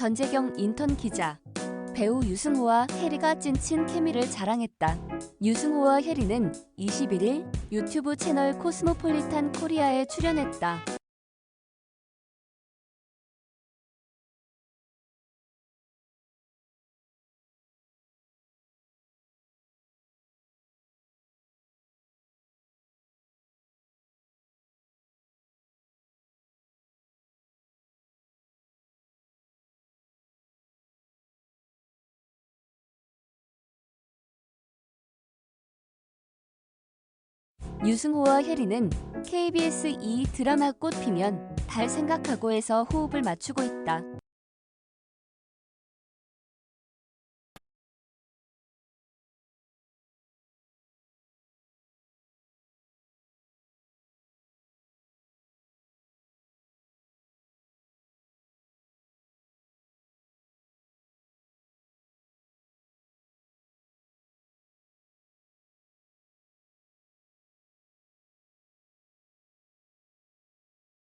권재경 인턴 기자. 배우 유승호와 해리가 찐친 케미를 자랑했다. 유승호와 해리는 21일 유튜브 채널 코스모폴리탄 코리아에 출연했다. 유승호와 혜리는 KBS 2 드라마 꽃 피면 달 생각하고에서 호흡을 맞추고 있다.